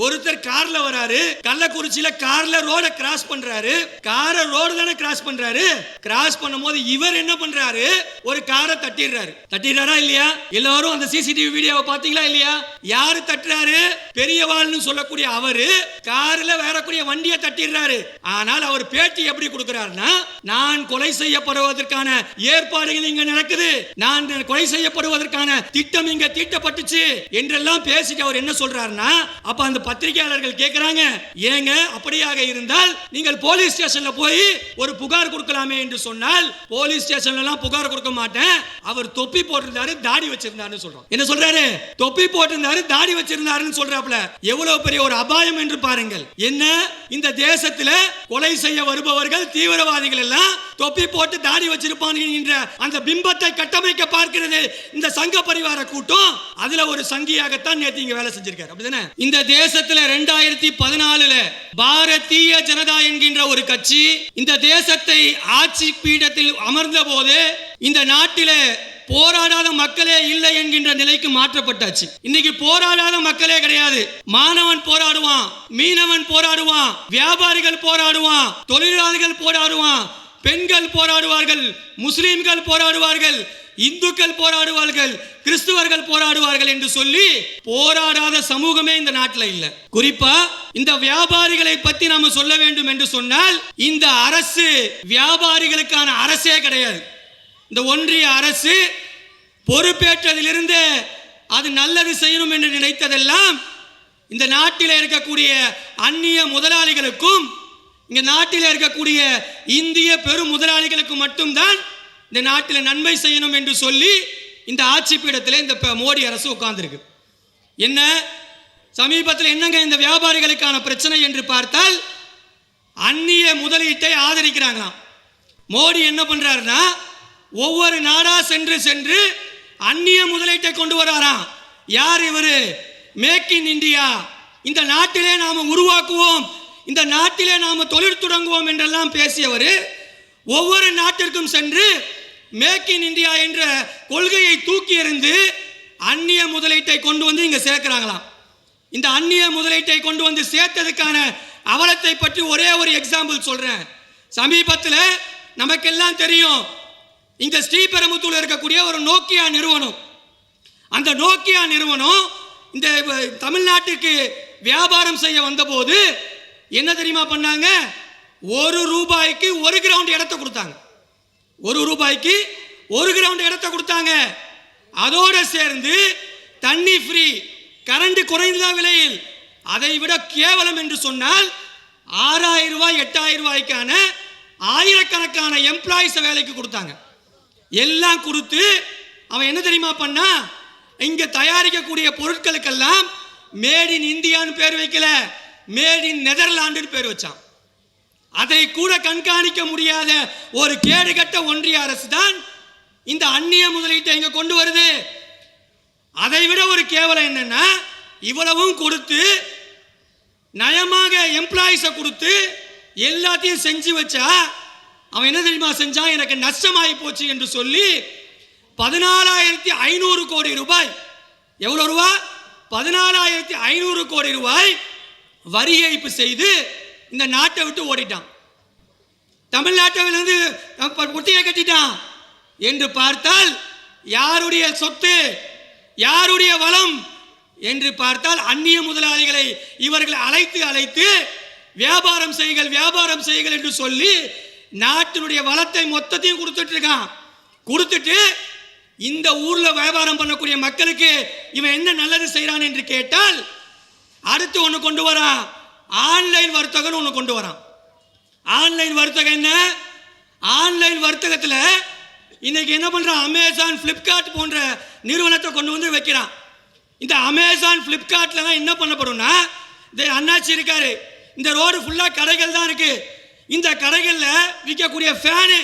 ஒருத்தர் கார்ல வராரு கள்ளக்குறிச்சியில கார்ல ரோட கிராஸ் பண்றாரு. காரை ரோடு தானே கிராஸ் பண்றாரு. கிராஸ் பண்ணும்போது இவர் என்ன பண்றாரு? ஒரு காரை தட்டிடுறாரு. தட்டிடுறாரா இல்லையா? எல்லாரும் அந்த சிசிடிவி வீடியோவை பாத்தீங்களா இல்லையா? யாரு தட்டுறாரு? பெரியவாள்னு சொல்லக்கூடிய அவரு கார்ல வரக்கூடிய வண்டியை தட்டிடுறாரு. ஆனால் அவர் பேட்டி எப்படி கொடுக்கிறாருன்னா நான் கொலை செய்யப்படுவதற்கான ஏற்பாடுகள் இங்க நடக்குது. நான் கொலை செய்யப்படுவதற்கான திட்டம் இங்க தீட்டப்பட்டுச்சு என்றெல்லாம் பேசிட்டு அவர் என்ன சொல்றாருன்னா அப்ப அந்த பத்திரிகையாளர்கள் கேட்கிறாங்க ஏங்க அப்படியாக இருந்தால் நீங்கள் போலீஸ் ஸ்டேஷன்ல போய் ஒரு புகார் கொடுக்கலாமே என்று சொன்னால் போலீஸ் ஸ்டேஷன்ல புகார் கொடுக்க மாட்டேன். அவர் தொப்பி போட்டிருந்தாரு தாடி வச்சிருந்தாருன்னு சொல்றோம். என்ன சொல்றாரு? தொப்பி போட்டிருந்தாரு தாடி வச்சிருந்தாருன்னு சொல்றாப்ல எவ்வளவு பெரிய ஒரு அபாயம் என்று பாருங்கள். என்ன? இந்த தேசத்துல கொலை செய்ய வருபவர்கள் தீவிரவாதிகள் எல்லாம் தொப்பி போட்டு தாடி வச்சிருப்பான் என்கின்ற அந்த பிம்பத்தை கட்டமைக்க பார்க்கிறது இந்த சங்க பரிவார கூட்டம். அதுல ஒரு சங்கியாகத்தான் நேற்று இங்க வேலை செஞ்சிருக்காரு. அப்படிதானே? இந்த தேசத்துல ரெண்டாயிரத்தி பதினாலுல பாரதிய ஜனதா என்கின்ற ஒரு கட்சி இந்த தேசத்தை ஆட்சி பீடத்தில் அமர்ந்த போது இந்த நாட்டில போராடாத மக்களே இல்லை என்கின்ற நிலைக்கு மாற்றப்பட்டாச்சு. இன்னைக்கு போராடாத மக்களே கிடையாது. மாணவன் போராடுவான் மீனவன் போராடுவான் வியாபாரிகள் போராடுவான் தொழிலாளர்கள் போராடுவான் பெண்கள் போராடுவார்கள் முஸ்லிம்கள் போராடுவார்கள் இந்துக்கள் போராடுவார்கள் கிறிஸ்துவர்கள் போராடுவார்கள் என்று சொல்லி போராடாத சமூகமே இந்த நாட்டில் இல்ல. குறிப்பா இந்த வியாபாரிகளை பத்தி நாம சொல்ல வேண்டும் என்று சொன்னால் இந்த அரசு வியாபாரிகளுக்கான அரசே கிடையாது. இந்த ஒன்றிய அரசு பொறுப்பேற்றதிலிருந்து அது நல்லது செய்யணும் என்று நினைத்ததெல்லாம் இந்த நாட்டில் இருக்கக்கூடிய அந்நிய முதலாளிகளுக்கும் இந்த நாட்டில் இருக்கக்கூடிய இந்திய பெரும் முதலாளிகளுக்கும் மட்டும்தான் இந்த நாட்டில் நன்மை செய்யணும் என்று சொல்லி இந்த ஆட்சி பீடத்தில் இந்த ப- மோடி அரசு உட்கார்ந்துருக்கு. என்ன? சமீபத்தில் என்னங்க இந்த வியாபாரிகளுக்கான பிரச்சனை என்று பார்த்தால் அந்நிய முதலீட்டை ஆதரிக்கிறாங்களாம். மோடி என்ன பண்றாருன்னா ஒவ்வொரு நாடா சென்று சென்று அந்நிய முதலீட்டை கொண்டு வராராம். யார் இவர்? மேக் இன் இந்தியா இந்த நாட்டிலே நாம் உருவாக்குவோம். இந்த நாட்டிலே நாம் தொழில் தொடங்குவோம் என்றெல்லாம் பேசியவர் ஒவ்வொரு நாட்டிற்கும் சென்று மேக் இன் இந்தியா என்ற கொள்கையை தூக்கி எறிந்து அந்நிய முதலீட்டை கொண்டு வந்து இங்கே சேர்க்கிறாங்களாம் இந்த அந்நிய முதலீட்டை கொண்டு வந்து சேர்த்ததுக்கான அவலத்தை பற்றி ஒரே ஒரு எக்ஸாம்பிள் சொல்கிறேன் சமீபத்தில் நமக்கெல்லாம் தெரியும் இந்த ஸ்ரீபெரும்புத்தூர் இருக்கக்கூடிய ஒரு நோக்கியா நிறுவனம். அந்த நோக்கியா நிறுவனம் இந்த தமிழ்நாட்டுக்கு வியாபாரம் செய்ய வந்தபோது என்ன தெரியுமா பண்ணாங்க? ஒரு ரூபாய்க்கு ஒரு கிரவுண்ட் இடத்த கொடுத்தாங்க. ஒரு ரூபாய்க்கு ஒரு கிரவுண்ட் இடத்த கொடுத்தாங்க. அதோடு சேர்ந்து தண்ணி ஃப்ரீ கரண்ட் குறைந்ததான் விலையில். அதை விட கேவலம் என்று சொன்னால் ஆறாயிரம் ரூபாய் எட்டாயிரம் ரூபாய்க்கான ஆயிரக்கணக்கான எம்ப்ளாயிஸை வேலைக்கு கொடுத்தாங்க. எல்லாம் கொடுத்து அவன் என்ன தெரியுமா பண்ணா? இங்க தயாரிக்கக்கூடிய பொருட்களுக்கெல்லாம் மேட் இன் இந்தியான்னு பேர் வைக்கல. மேட் இன் நெதர்லாண்டுன்னு பேர் வச்சான். அதை கூட கண்காணிக்க முடியாத ஒரு கேடுகட்ட ஒன்றிய அரசு தான் இந்த அந்நிய முதலீட்டை இங்க கொண்டு வருது. அதை விட ஒரு கேவலம் என்னன்னா இவ்வளவும் கொடுத்து நயமாக எம்ப்ளாயிஸை கொடுத்து எல்லாத்தையும் செஞ்சு வச்சா அவன் என்ன தெரியுமா செஞ்சான்? எனக்கு நஷ்டமாகி போச்சு என்று சொல்லி பதினாலாயிரத்தி ஐநூறு கோடி ரூபாய் எவ்வளோ ரூபா? பதினாலாயிரத்தி ஐநூறு கோடி ரூபாய் வரி ஏய்ப்பு செய்து இந்த நாட்டை விட்டு ஓடிட்டான். தமிழ்நாட்டிலிருந்து குட்டியை கட்டிட்டான். என்று பார்த்தால் யாருடைய சொத்து யாருடைய வளம் என்று பார்த்தால் அந்நிய முதலாளிகளை இவர்கள் அழைத்து அழைத்து வியாபாரம் செய்யுங்கள் வியாபாரம் செய்யுங்கள் என்று சொல்லி நாட்டினுடைய வளத்தை மொத்தத்தையும் கொடுத்துட்டு இருக்கான். கொடுத்துட்டு இந்த ஊர்ல வியாபாரம் பண்ணக்கூடிய மக்களுக்கு இவன் என்ன நல்லது செய்யறான் என்று கேட்டால் அடுத்து ஒன்று கொண்டு வரான் ஆன்லைன் வர்த்தகம்னு ஒன்று கொண்டு வரான். ஆன்லைன் வர்த்தகம் என்ன? ஆன்லைன் வர்த்தகத்தில் இன்னைக்கு என்ன பண்ணுறான் அமேசான் ஃப்ளிப்கார்ட் போன்ற நிறுவனத்தை கொண்டு வந்து வைக்கிறான். இந்த அமேசான் ஃப்ளிப்கார்ட்டில் தான் என்ன பண்ணப்படும்னா இந்த அண்ணாச்சி இருக்காரு. இந்த ரோடு ஃபுல்லாக கடைகள் தான் இருக்குது இந்த கடைகளில் விற்கக்கூடிய ஃபேனு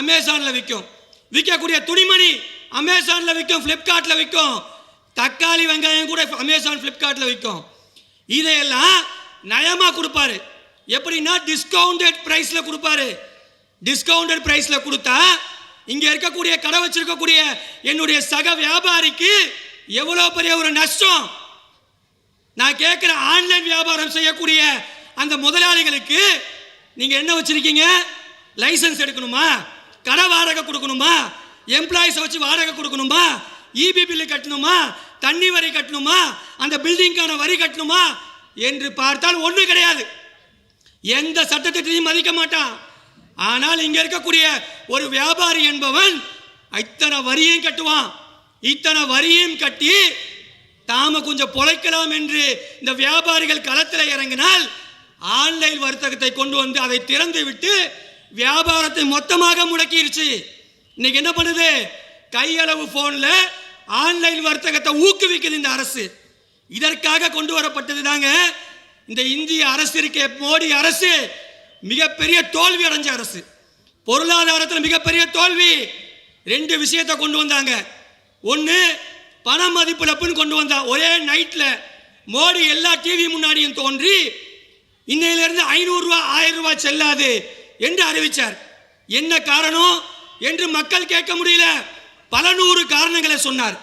அமேசானில் விற்கும் விற்கக்கூடிய துணிமணி அமேசானில் விற்கும் ஃப்ளிப்கார்ட்டில் விற்கும் தக்காளி வெங்காயம் கூட அமேசான் ஃப்ளிப்கார்ட்டில் விற்கும் இதையெல்லாம் நயமாக கொடுப்பாரு. எப்படின்னா டிஸ்கவுண்டட் ப்ரைஸில் கொடுப்பாரு. டிஸ்கவுண்டட் ப்ரைஸில் கொடுத்தா இங்கே இருக்கக்கூடிய கடை வச்சிருக்கக்கூடிய என்னுடைய சக வியாபாரிக்கு எவ்வளோ பெரிய ஒரு நஷ்டம்? நான் கேட்குற ஆன்லைன் வியாபாரம் செய்யக்கூடிய அந்த முதலாளிகளுக்கு நீங்க என்ன வச்சிருக்கீங்க? லைசன்ஸ் எடுக்கணுமா? கடை வாடகை கொடுக்கணுமா? எம்ப்ளாயிஸை வச்சு வாடகை கொடுக்கணுமா? இபி பில்லு கட்டணுமா? தண்ணி வரி கட்டணுமா? அந்த பில்டிங்கான வரி கட்டணுமா? என்று பார்த்தால் ஒன்றும் கிடையாது. எந்த சட்டத்திட்டத்தையும் மதிக்க மாட்டான். ஆனால் இங்க இருக்கக்கூடிய ஒரு வியாபாரி என்பவன் இத்தனை வரியும் கட்டுவான். இத்தனை வரியும் கட்டி தாம கொஞ்சம் பொழைக்கலாம் என்று இந்த வியாபாரிகள் களத்தில் இறங்கினால் ஆன்லைன் வர்த்தகத்தை கொண்டு வந்து அதை திறந்து விட்டு வியாபாரத்தை மொத்தமாக முடக்கிருச்சு. இன்னைக்கு என்ன பண்ணுது? கையளவு போன்ல ஆன்லைன் வர்த்தகத்தை ஊக்குவிக்குது இந்த அரசு. இதற்காக கொண்டு வரப்பட்டது தாங்க. இந்த இந்திய அரசு இருக்க மோடி அரசு மிகப்பெரிய தோல்வி அடைஞ்ச அரசு. பொருளாதாரத்தில் மிகப்பெரிய தோல்வி. ரெண்டு விஷயத்தை கொண்டு வந்தாங்க. ஒன்று பண மதிப்பிழப்புன்னு கொண்டு வந்தா ஒரே நைட்டில் மோடி எல்லா டிவி முன்னாடியும் தோன்றி இன்னையிலிருந்து ஐநூறுரூவா ஆயிரம் ரூபாய் செல்லாது என்று அறிவித்தார் என்ன காரணம்? என்று மக்கள் கேட்க முடியல. பல நூறு காரணங்களை சொன்னார்.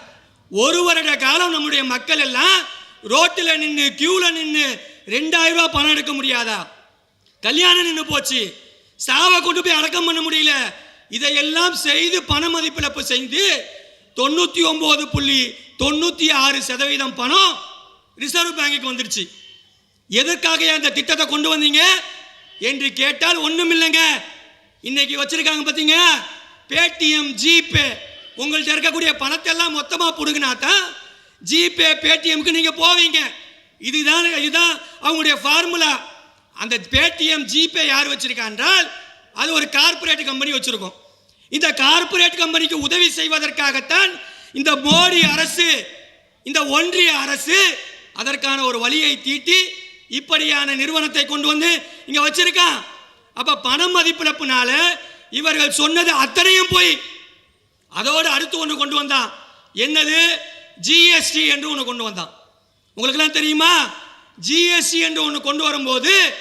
ஒரு வருட காலம் நம்முடைய மக்கள் எல்லாம் ரோட்டில் நின்று கியூவில் நின்று ரெண்டாயிரம் ரூபா பணம் எடுக்க முடியாதா? கல்யாணம் நின்று போச்சு. சாவை கொண்டு போய் அடக்கம் பண்ண முடியல. இதையெல்லாம் செய்து பண மதிப்பிழப்பு செய்து தொண்ணூற்றி ஒம்பது புள்ளி தொண்ணூற்றி ஆறு சதவீதம் பணம் ரிசர்வ் பேங்குக்கு வந்துருச்சு. எதற்காக அந்த திட்டத்தை கொண்டு வந்தீங்க? என்று கேட்டால் ஒன்றும் இல்லைங்க. இன்னைக்கு வச்சிருக்காங்க பார்த்தீங்க பேடிஎம் ஜிபே உங்கள்கிட்ட இருக்கக்கூடிய பணத்தை எல்லாம் மொத்தமாக பிடுங்கினா தான் ஜிபே பேடிஎம்க்கு நீங்கள் போவீங்க. இதுதான் இதுதான் அவங்களுடைய ஃபார்முலா அந்த பேடிஎம் ஜிபே யார் வச்சுருக்கா என்றால் அது ஒரு கார்ப்பரேட் கம்பெனி வச்சுருக்கோம். இந்த கார்ப்பரேட் கம்பெனிக்கு உதவி செய்வதற்காகத்தான் இந்த மோடி அரசு இந்த ஒன்றிய அரசு அதற்கான ஒரு வழியை தீட்டி இப்படியான நிறுவனத்தை கொண்டு வந்து இங்கே வச்சிருக்கான் அப்போ பண மதிப்பிழப்புனால இவர்கள் சொன்னது அத்தனையும் போய் அதோடு அடுத்து ஒன்று கொண்டு வந்தான் என்னது? ஜிஎஸ்டி என்று ஒன்று கொண்டு வந்தான். உங்களுக்கெல்லாம் தெரியுமா? ஜிஎஸ்டி என்று ஒன்று கொண்டு வரும்போது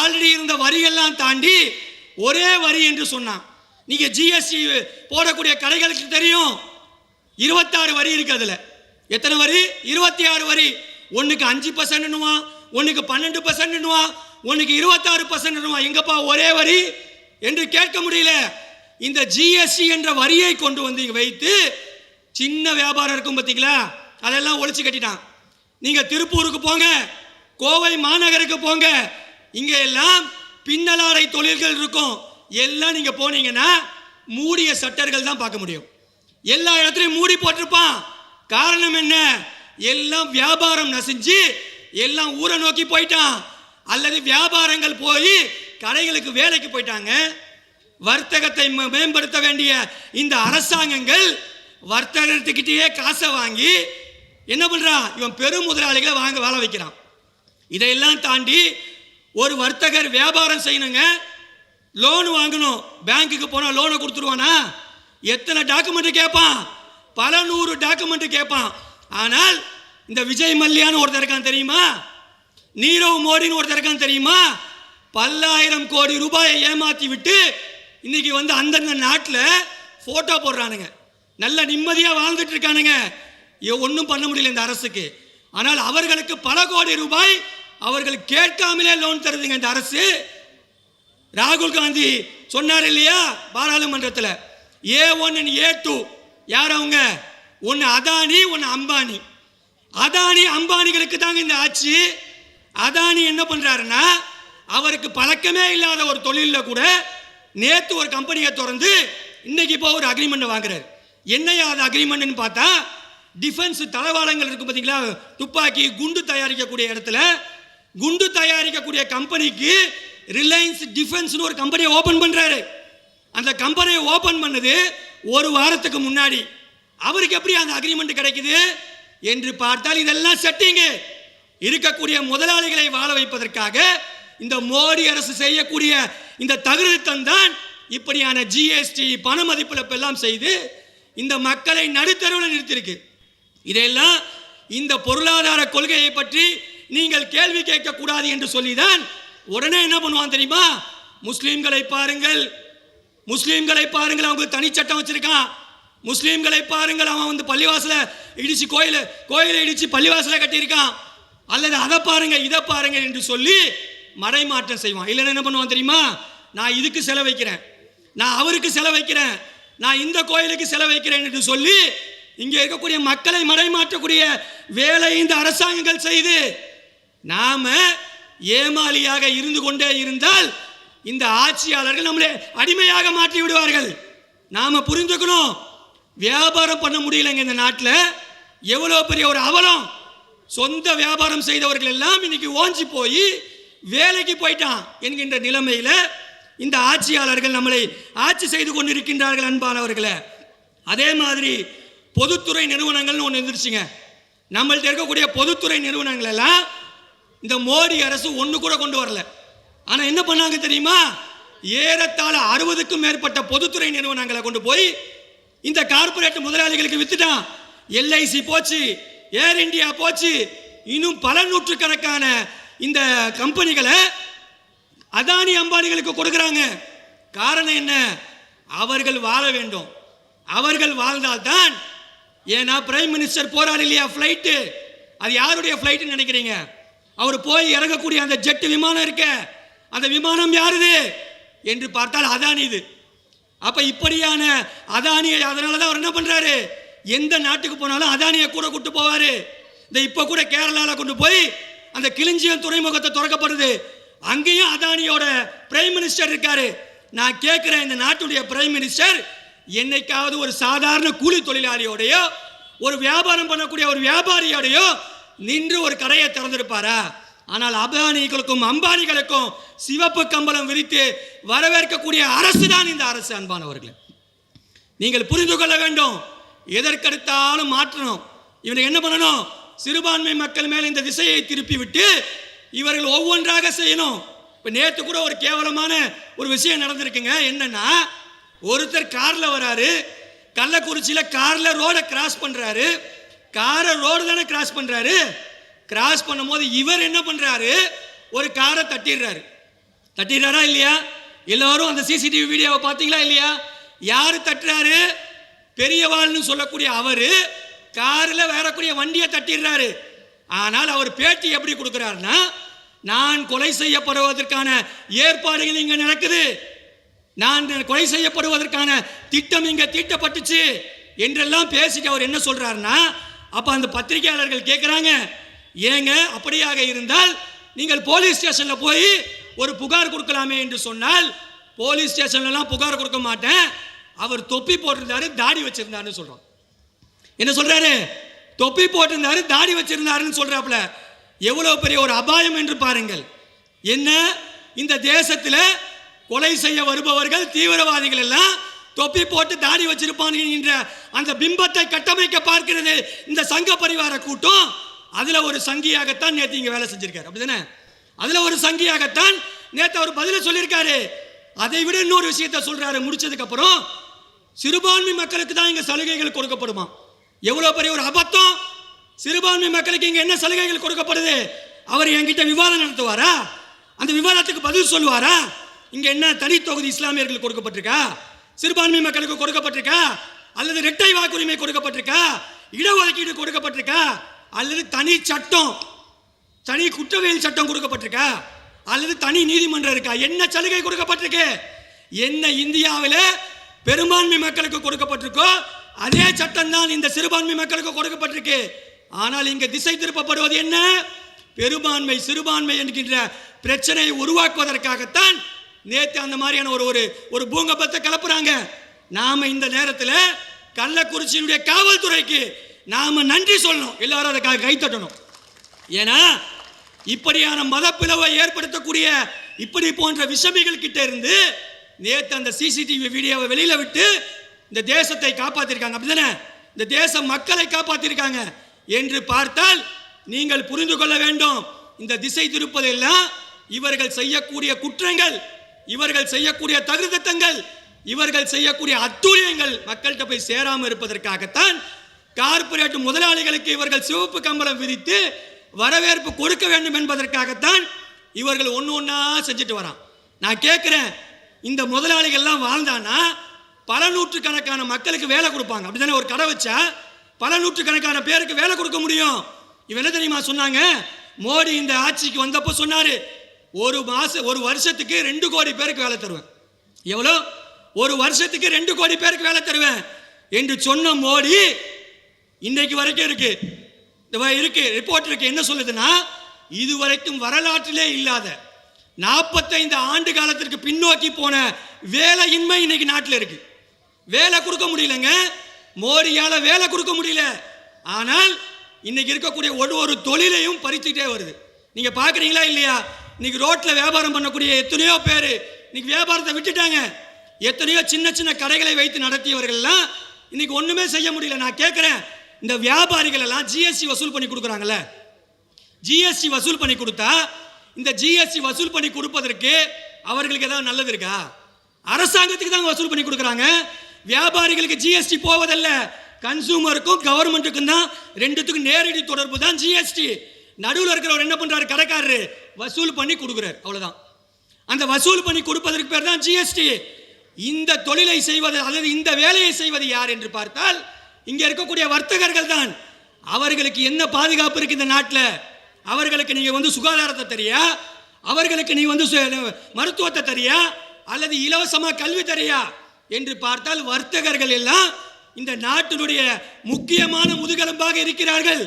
ஆல்ரெடி இருந்த வரிகள்லாம் தாண்டி ஒரே வரி என்று சொன்னான். நீங்கள் ஜிஎஸ்டி போடக்கூடிய கடைகளுக்கு தெரியும். இருபத்தாறு வரி இருக்கு அதில். எத்தனை வரி? இருபத்தி ஆறு வரி. ஒன்றுக்கு அஞ்சு பர்சன்ட்னுவான் ஒன்றுக்கு பன்னெண்டு பர்சன்ட்னுவான் ஒன்றுக்கு இருபத்தாறு பர்சன்ட்னுவா எங்கப்பா ஒரே வரி? என்று கேட்க முடியல. இந்த ஜிஎஸ்டி என்ற வரியை கொண்டு வந்து இங்கே வைத்து சின்ன வியாபாரம் இருக்கும் பார்த்தீங்களா அதெல்லாம் ஒழிச்சு கட்டிட்டான். நீங்கள் திருப்பூருக்கு போங்க கோவை மாநகருக்கு போங்க இங்கே எல்லாம் பின்னலாடை தொழில்கள் இருக்கும். எல்லாம் நீங்கள் போனீங்கன்னா மூடிய சட்டர்கள் தான் பார்க்க முடியும். எல்லா இடத்துலையும் மூடி போட்டிருப்பான். காரணம் என்ன? எல்லாம் வியாபாரம் நசிஞ்சு எல்லாம் ஊரை நோக்கி போயிட்டான். அல்லது வியாபாரங்கள் போய் கடைகளுக்கு வேலைக்கு போயிட்டாங்க. வர்த்தகத்தை மேம்படுத்த வேண்டிய இந்த அரசாங்கங்கள் வர்த்தகத்துக்கிட்டேயே காசை வாங்கி என்ன பண்ணுறான் இவன் பெரும் முதலாளிகளை வாங்க வாழ வைக்கிறான். இதையெல்லாம் தாண்டி ஒரு வர்த்தகர் வியாபாரம் செய்யணுங்க. லோன் வாங்கணும். பேங்க்குக்கு போனால் லோனை கொடுத்துருவானா? எத்தனை டாக்குமெண்ட் கேட்பான் பல நூறு டாக்குமெண்ட் கேட்பான் ஆனால் இந்த விஜய் மல்லியான்னு ஒருத்தர் இருக்கான் தெரியுமா? நீரவ் மோடின்னு ஒருத்தர் இருக்கான் தெரியுமா? பல்லாயிரம் கோடி ரூபாயை ஏமாற்றி விட்டு இன்னைக்கு வந்து அந்தந்த நாட்டில் ஃபோட்டோ போடுறானுங்க. நல்ல நிம்மதியாக வாழ்ந்துட்டு இருக்கானுங்க. ஒன்றும் பண்ண முடியல இந்த அரசுக்கு. ஆனால் அவர்களுக்கு பல கோடி ரூபாய் அவர்கள் கேட்காமலே லோன் தருதுங்க இந்த அரசு. ராகுல் காந்தி சொன்னார் இல்லையா பாராளுமன்றத்தில்? ஏ ஒன் ஏ டூ யார் அவங்க? ஒன்று அதானி ஒன்று அம்பானி. அதானி அம்பானிகளுக்கு தாங்க இந்த ஆட்சி. அதானி என்ன பண்ணுறாருன்னா அவருக்கு பழக்கமே இல்லாத ஒரு தொழிலில் கூட நேற்று ஒரு கம்பெனியை திறந்து இன்னைக்கு இப்போ ஒரு அக்ரிமெண்ட் வாங்குறாரு. என்னையா அது அக்ரிமெண்ட்னு பார்த்தா டிஃபென்ஸ் தளவாடங்கள் இருக்கு பார்த்தீங்களா? துப்பாக்கி குண்டு தயாரிக்கக்கூடிய இடத்துல குண்டு தயாரிக்கக்கூடிய கம்பெனிக்கு ரிலையன்ஸ் டிஃபென்ஸ்னு ஒரு கம்பெனியை ஓப்பன் பண்ணுறாரு அந்த கம்பெனியை ஓப்பன் பண்ணது ஒரு வாரத்துக்கு முன்னாடி. அவருக்கு எப்படி அந்த அக்ரிமெண்ட் கிடைக்குது? என்று பார்த்தால் இதெல்லாம் செட்டிங்கு இருக்கக்கூடிய முதலாளிகளை வாழ வைப்பதற்காக இந்த மோடி அரசு செய்யக்கூடிய இந்த தகுதித்தம் தான் இப்படியான ஜிஎஸ்டி பண மதிப்பிழப்பெல்லாம் செய்து இந்த மக்களை நடுத்தருவில் நிறுத்தியிருக்கு இதையெல்லாம் இந்த பொருளாதார கொள்கையை பற்றி நீங்கள் கேள்வி கேட்கக்கூடாது என்று சொல்லிதான் உடனே என்ன பண்ணுவான் தெரியுமா? முஸ்லீம்களை பாருங்கள். முஸ்லீம்களை பாருங்கள் அவங்க தனிச்சட்டம் வச்சிருக்கான். முஸ்லீம்களை பாருங்கள் அவன் வந்து பள்ளிவாசல இடிச்சு கோயில கோயிலை இடிச்சு பள்ளிவாசல கட்டியிருக்கான். அல்லது அதை பாருங்க இதை பாருங்க என்று சொல்லி மடைமாற்றம் செய்வான். இல்லைன்னா என்ன பண்ணுவான் தெரியுமா? நான் இதுக்கு செலவைக்கிறேன் நான் அவருக்கு செலவைக்கிறேன் நான் இந்த கோயிலுக்கு செலவைக்கிறேன் என்று சொல்லி இங்கே இருக்கக்கூடிய மக்களை மடைமாற்றக்கூடிய வேலை இந்த அரசாங்கங்கள் செய்து நாம ஏமாளியாக இருந்து கொண்டே இருந்தால் இந்த ஆட்சியாளர்கள் நம்மளை அடிமையாக மாற்றி விடுவார்கள். நாம புரிஞ்சுக்கணும் வியாபாரம் பண்ண முடியலங்க இந்த நாட்டில். எவ்வளோ பெரிய ஒரு அவலம். சொந்த வியாபாரம் செய்தவர்கள் எல்லாம் இன்னைக்கு ஓஞ்சி போய் வேலைக்கு போயிட்டான் என்கின்ற நிலைமையில் இந்த ஆட்சியாளர்கள் நம்மளை ஆட்சி செய்து கொண்டிருக்கின்றார்கள் அன்பானவர்களே. அதே மாதிரி பொதுத்துறை நிறுவனங்கள்னு ஒன்று இருந்துருச்சுங்க நம்மள்ட்ட இருக்கக்கூடிய பொதுத்துறை நிறுவனங்கள் எல்லாம் இந்த மோடி அரசு ஒன்று கூட கொண்டு வரல. ஆனால் என்ன பண்ணாங்க தெரியுமா? ஏறத்தாழ அறுபதுக்கும் மேற்பட்ட பொதுத்துறை நிறுவனங்களை கொண்டு போய் இந்த கார்பரேட் முதலாளிகளுக்கு வித்துட்டான். எல்ஐசி போச்சு ஏர் இந்தியா போச்சு இன்னும் பல நூற்றுக்கணக்கான இந்த கம்பெனிகளை அதானி அம்பானிகளுக்கு கொடுக்குறாங்க. காரணம் என்ன? அவர்கள் வாழ வேண்டும். அவர்கள் வாழ்ந்தால்தான். ஏன்னா பிரைம் மினிஸ்டர் போறாரு இல்லையா ஃப்ளைட்டு அது யாருடைய ஃப்ளைட்டுன்னு நினைக்கிறீங்க? அவர் போய் இறங்கக்கூடிய அந்த ஜெட் விமானம் இருக்க. அந்த விமானம் யாருது? என்று பார்த்தால் அதானி இது. அப்போ இப்படியான அதானியை அதனால தான் அவர் என்ன பண்ணுறாரு எந்த நாட்டுக்கு போனாலும் அதானியை கூட கூட்டு போவார். இந்த இப்போ கூட கேரளாவில் கொண்டு போய் அந்த கிளிஞ்சியம் துறைமுகத்தை திறக்கப்படுது. அங்கேயும் அதானியோட பிரைம் மினிஸ்டர் இருக்காரு. நான் கேட்கிறேன் இந்த நாட்டுடைய பிரைம் மினிஸ்டர் என்னைக்காவது ஒரு சாதாரண கூலி தொழிலாளியோடையோ ஒரு வியாபாரம் பண்ணக்கூடிய ஒரு வியாபாரியோடையோ நின்று ஒரு கடையை திறந்திருப்பாரா? ஆனால் அபானிகளுக்கும் அம்பானிகளுக்கும் சிவப்பு கம்பளம் விரித்து வரவேற்கக்கூடிய அரசு தான் இந்த அரசு அன்பானவர்களே. நீங்கள் புரிந்து கொள்ள வேண்டும் எதற்கெடுத்தாலும் மாற்றணும். இவனை என்ன பண்ணணும்? சிறுபான்மை மக்கள் மேல் இந்த திசையை திருப்பி விட்டு இவர்கள் ஒவ்வொன்றாக செய்யணும். இப்போ நேற்று கூட ஒரு கேவலமான ஒரு விஷயம் நடந்திருக்குங்க. என்னன்னா ஒருத்தர் காரில் வராரு. கள்ளக்குறிச்சியில் காரில் ரோடை கிராஸ் பண்ணுறாரு காரை ரோடு தானே கிராஸ் பண்ணுறாரு கிராஸ் பண்ணும்போது இவர் என்ன பண்ணுறாரு ஒரு காரை தட்டிடுறாரு. தட்டிடுறாரா இல்லையா? எல்லோரும் அந்த சிசிடிவி வீடியோவை பார்த்தீங்களா இல்லையா? யார் தட்டுறாரு? பெரியவாள்னு சொல்லக்கூடிய அவர். காரில் வரக்கூடிய வண்டியை தட்டிடுறாரு. ஆனால் அவர் பேட்டி எப்படி கொடுக்குறாருன்னா நான் கொலை செய்யப்படுவதற்கான ஏற்பாடுகள் இங்கே நடக்குது. நான் கொலை செய்யப்படுவதற்கான திட்டம் இங்கே தீட்டப்பட்டுச்சு என்றெல்லாம் பேசிட்டு அவர் என்ன சொல்றாருன்னா அப்போ அந்த பத்திரிகையாளர்கள் கேட்குறாங்க ஏங்க அப்படியாக இருந்தால் நீங்கள் போலீஸ் ஸ்டேஷனில் போய் ஒரு புகார் கொடுக்கலாமே என்று சொன்னால் போலீஸ் ஸ்டேஷன்லலாம் புகார் கொடுக்க மாட்டேன். அவர் தொப்பி போட்டிருந்தாரு தாடி வச்சிருந்தாருன்னு சொல்றோம். என்ன சொல்றாரு? தொப்பி போட்டிருந்தாரு தாடி வச்சிருந்தாருன்னு சொல்றாப்புல. எவ்வளவு பெரிய ஒரு அபாயம் என்று பாருங்கள். என்ன? இந்த தேசத்தில் கொலை செய்ய வருபவர்கள் தீவிரவாதிகள் எல்லாம் தொப்பி போட்டு தாடி வச்சிருப்பான் என்கின்ற அந்த பிம்பத்தை கட்டமைக்க பார்க்கிறது இந்த சங்க பரிவார கூட்டம். அதுல ஒரு சங்கியாகத்தான் நேற்று இங்க வேலை செஞ்சிருக்காரு. அப்படிதானே? அதுல ஒரு சங்கியாகத்தான் நேற்று அவர் பதில சொல்லியிருக்காரு. அதை விட இன்னொரு விஷயத்த சொல்றாரு. முடிச்சதுக்கு அப்புறம் சிறுபான்மை மக்களுக்கு தான் இங்க சலுகைகள் கொடுக்கப்படுமா? எவ்வளோ பெரிய ஒரு அபத்தம்? சிறுபான்மை மக்களுக்கு இங்கே என்ன சலுகைகள் கொடுக்கப்படுது? அவர் என்கிட்ட விவாதம் நடத்துவாரா? அந்த விவாதத்துக்கு பதில் சொல்லுவாரா? இங்கே என்ன தனி தொகுதி இஸ்லாமியர்களுக்கு கொடுக்கப்பட்டிருக்கா? சிறுபான்மை மக்களுக்கு கொடுக்கப்பட்டிருக்கா? அல்லது இரட்டை வாக்குரிமை கொடுக்கப்பட்டிருக்கா? இடஒதுக்கீடு கொடுக்கப்பட்டிருக்கா? அல்லது தனி சட்டம் தனி குற்றவியல் சட்டம் கொடுக்கப்பட்டிருக்கா? அல்லது தனி நீதிமன்றம் இருக்கா? என்ன சலுகை கொடுக்கப்பட்டிருக்கு? என்ன இந்தியாவில் பெரும்பான்மை மக்களுக்கு கொடுக்கப்பட்டிருக்கோ அதே சட்டம் தான் இந்த சிறுபான்மை மக்களுக்கு கொடுக்கப்பட்டிருக்கு. ஆனால் இங்கே திசை திருப்பப்படுவது என்ன? பெரும்பான்மை சிறுபான்மை என்கின்ற பிரச்சனையை உருவாக்குவதற்காகத்தான் நேற்று அந்த மாதிரியான ஒரு ஒரு ஒரு பூங்கபத்தை கலப்புறாங்க. நாம இந்த நேரத்தில் கள்ளக்குறிச்சியினுடைய காவல்துறைக்கு நாம நன்றி சொல்லணும். எல்லாரும் அதை கைத்தட்டணும் ஏன்னா இப்படியான மதப்பிளவை ஏற்படுத்தக்கூடிய இப்படி போன்ற விஷமிகள் கிட்ட இருந்து நேற்று அந்த சிசிடிவி வீடியோவை வெளியில விட்டு இந்த தேசத்தை காப்பாற்றிருக்காங்க அப்படிதானே? இந்த தேச மக்களை காப்பாற்றிருக்காங்க என்று பார்த்தால் நீங்கள் புரிந்து கொள்ள வேண்டும். இந்த திசை திருப்பதெல்லாம் இவர்கள் செய்யக்கூடிய குற்றங்கள் இவர்கள் செய்யக்கூடிய தகுதித்தங்கள் இவர்கள் செய்யக்கூடிய அத்துரியங்கள் மக்கள்கிட்ட போய் சேராமல் இருப்பதற்காகத்தான் கார்பரேட் முதலாளிகளுக்கு இவர்கள் சிவப்பு கம்பளம் விரித்து வரவேற்பு கொடுக்க வேண்டும் என்பதற்காகத்தான் இவர்கள் ஒன்று ஒன்றா செஞ்சுட்டு வரான். நான் கேட்குறேன் இந்த முதலாளிகள்லாம் வாழ்ந்தானா? பல நூற்றுக்கணக்கான மக்களுக்கு வேலை கொடுப்பாங்க. அப்படிதானே ஒரு கடை வச்சா? பல நூற்றுக்கணக்கான பேருக்கு வேலை கொடுக்க முடியும். இவன் என்ன தெரியுமா சொன்னாங்க? மோடி இந்த ஆட்சிக்கு வந்தப்போ சொன்னாரு ஒரு மாசம் ஒரு வருஷத்துக்கு ரெண்டு கோடி பேருக்கு வேலை தருவேன். எவ்வளோ? ஒரு வருஷத்துக்கு ரெண்டு கோடி பேருக்கு வேலை தருவேன். என்று சொன்ன மோடி இன்றைக்கு வரைக்கும் இருக்கு. இந்த இருக்கு ரிப்போர்ட் இருக்கு. என்ன சொல்லுதுன்னா இதுவரைக்கும் வரலாற்றிலே இல்லாத நாற்பத்தைந்து ஆண்டு காலத்திற்கு பின்னோக்கி போன வேலையின்மை இன்னைக்கு நாட்டில் இருக்குது வேலை கொடுக்க முடியலங்க. மோடியால் வேலை கொடுக்க முடியல. ஆனால் இன்னைக்கு இருக்கக்கூடிய ஒரு ஒரு தொழிலையும் பறிச்சுக்கிட்டே வருது. நீங்கள் பார்க்குறீங்களா இல்லையா? இன்னைக்கு ரோட்டில் வியாபாரம் பண்ணக்கூடிய எத்தனையோ பேர் இன்னைக்கு வியாபாரத்தை விட்டுட்டாங்க. எத்தனையோ சின்ன சின்ன கடைகளை வைத்து நடத்தியவர்கள்லாம் இன்னைக்கு ஒன்றுமே செய்ய முடியல. நான் கேட்குறேன் இந்த வியாபாரிகள் எல்லாம் ஜிஎஸ்டி வசூல் பண்ணி கொடுக்குறாங்கல்ல. ஜிஎஸ்டி வசூல் பண்ணி கொடுத்தா இந்த ஜிஎஸ்டி வசூல் பண்ணி கொடுப்பதற்கு அவர்களுக்கு ஏதாவது நல்லது இருக்கா? அரசாங்கத்துக்கு தான் வசூல் பண்ணி கொடுக்குறாங்க. வியாபாரிகளுக்கு ஜிஎஸ்டி போவதல்ல. கன்சூமருக்கும் கவர்மெண்ட்டுக்கும் தான் ரெண்டுத்துக்கும் நேரடி தொடர்பு தான் ஜிஎஸ்டி நடுவில் இருக்கிறவர் என்ன பண்ணுறாரு கடைக்காரரு. வசூல் பண்ணி கொடுக்குறாரு. அவ்வளோதான் அந்த வசூல் பண்ணி கொடுப்பதற்கு பேர் தான் ஜிஎஸ்டி இந்த தொழிலை செய்வது அல்லது இந்த வேலையை செய்வது யார் என்று பார்த்தால் இங்கே இருக்கக்கூடிய வர்த்தகர்கள் தான். அவர்களுக்கு என்ன பாதுகாப்பு இருக்கு இந்த நாட்டில்? அவர்களுக்கு நீங்கள் வந்து சுகாதாரத்தை தரியா அவர்களுக்கு நீ வந்து சு- மருத்துவத்தை தரியா அல்லது இலவசமாக கல்வி தரியா என்று பார்த்தால் வர்த்தகர்கள் எல்லாம் இந்த நாட்டினுடைய முக்கியமான முதுகெலும்பாக இருக்கிறார்கள்.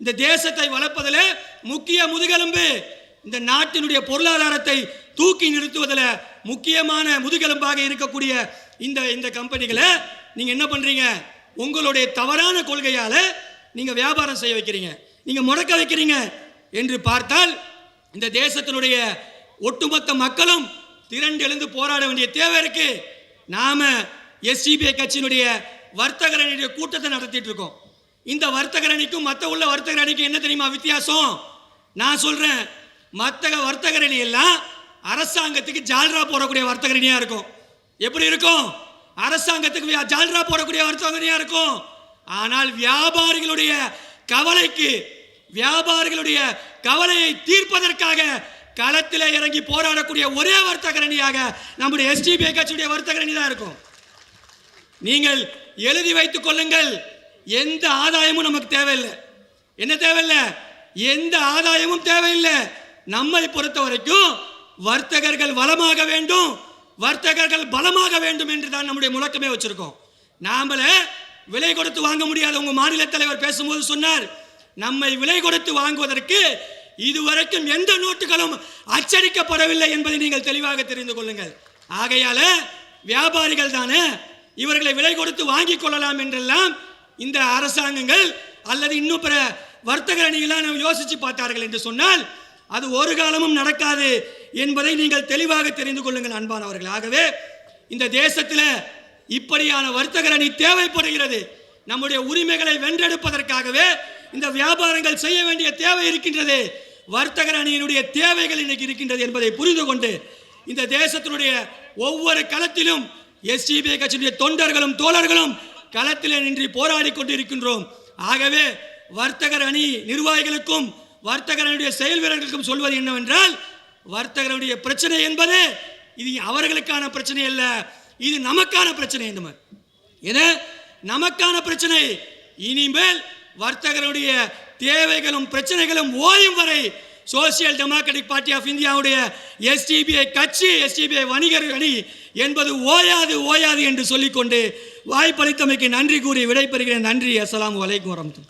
இந்த தேசத்தை வளர்ப்பதில் முக்கிய முதுகெலும்பு. இந்த நாட்டினுடைய பொருளாதாரத்தை தூக்கி நிறுத்துவதில் முக்கியமான முதுகெலும்பாக இருக்கக்கூடிய இந்த இந்த கம்பெனிகளை நீங்கள் என்ன பண்ணுறீங்க உங்களுடைய தவறான கொள்கையால் நீங்கள் வியாபாரம் செய்ய வைக்கிறீங்க. நீங்கள் முடக்க வைக்கிறீங்க என்று பார்த்தால் இந்த தேசத்தினுடைய ஒட்டுமொத்த மக்களும் திரண்டு எழுந்து போராட வேண்டிய தேவை இருக்குது நாம எஸ்சிபிஐ கட்சியினுடைய வர்த்தகர் அணியுடைய கூட்டத்தை நடத்திட்டு இருக்கோம். இந்த வர்த்தகர் அணிக்கும் மற்ற உள்ள வர்த்தகர் அணிக்கும் என்ன தெரியுமா வித்தியாசம்? நான் சொல்றேன் மற்ற வர்த்தகர் அணி எல்லாம் அரசாங்கத்துக்கு ஜால்ரா போடக்கூடிய வர்த்தகர் அணியா இருக்கும். எப்படி இருக்கும்? அரசாங்கத்துக்கு வியா- ஜால்ரா போடக்கூடிய வர்த்தகர் அணியா இருக்கும். ஆனால் வியாபாரிகளுடைய கவலைக்கு வியாபாரிகளுடைய கவலையை தீர்ப்பதற்காக களத்தில் இறங்கி போராடக்கூடிய ஒரே வர்த்தகரணியாக நம்முடைய எஸ்டிபிஐ கட்சியுடைய வர்த்தகரணி தான் இருக்கும். நீங்கள் எழுதி வைத்துக் கொள்ளுங்கள். எந்த ஆதாயமும் நமக்கு தேவையில்லை. என்ன தேவையில்லை? எந்த ஆதாயமும் தேவையில்லை. நம்மை பொறுத்த வரைக்கும் வர்த்தகர்கள் வளமாக வேண்டும். வர்த்தகர்கள் பலமாக வேண்டும் என்று தான் நம்முடைய முழக்கமே வச்சிருக்கோம். நாமள விலை கொடுத்து வாங்க முடியாத உங்க மாநில தலைவர் பேசும்போது சொன்னார் நம்மை விலை கொடுத்து வாங்குவதற்கு இதுவரைக்கும் எந்த நோட்டுகளும் அச்சடிக்கப்படவில்லை என்பதை நீங்கள் தெளிவாக தெரிந்து கொள்ளுங்கள். ஆகையால வியாபாரிகள் தானே இவர்களை விலை கொடுத்து வாங்கிக் கொள்ளலாம் என்றெல்லாம் இந்த அரசாங்கங்கள் அல்லது இன்னும் பிற வர்த்தக அணிகளாம் யோசிச்சு பார்த்தார்கள் என்று சொன்னால் அது ஒரு காலமும் நடக்காது என்பதை நீங்கள் தெளிவாக தெரிந்து கொள்ளுங்கள் அன்பானவர்கள் ஆகவே இந்த தேசத்தில் இப்படியான வர்த்தகர் அணி தேவைப்படுகிறது. நம்முடைய உரிமைகளை வென்றெடுப்பதற்காகவே இந்த வியாபாரங்கள் செய்ய வேண்டிய தேவை இருக்கின்றது. வர்த்தகர் அணியினுடைய தேவைகள் இன்னைக்கு இருக்கின்றது என்பதை புரிந்து கொண்டு இந்த தேசத்தினுடைய ஒவ்வொரு களத்திலும் எஸ்டிபிஐ கட்சியினுடைய தொண்டர்களும் தோழர்களும் களத்திலே நின்று போராடி கொண்டிருக்கின்றோம். ஆகவே வர்த்தகர் அணி நிர்வாகிகளுக்கும் வர்த்தகர் அணியுடைய செயல் வீரர்களுக்கும் சொல்வது என்னவென்றால் வர்த்தகருடைய பிரச்சனை என்பது இது அவர்களுக்கான பிரச்சனை அல்ல இது நமக்கான பிரச்சனை இந்த மாதிரி ஏன்னா நமக்கான பிரச்சனை இனிமேல் வர்த்தகருடைய தேவைகளும் பிரச்சனைகளும் ஓயும் வரை சோசியல் டெமோக்ராட்டிக் பார்ட்டி ஆஃப் இந்தியாவுடைய எஸ்டிபிஐ கட்சி எஸ்டிபிஐ வணிகர் அணி என்பது ஓயாது ஓயாது என்று சொல்லிக்கொண்டு வாய்ப்பளித்தமைக்கு நன்றி கூறி விடைபெறுகிறேன். நன்றி. அஸ்லாம் அலைக்கும் வரமத்து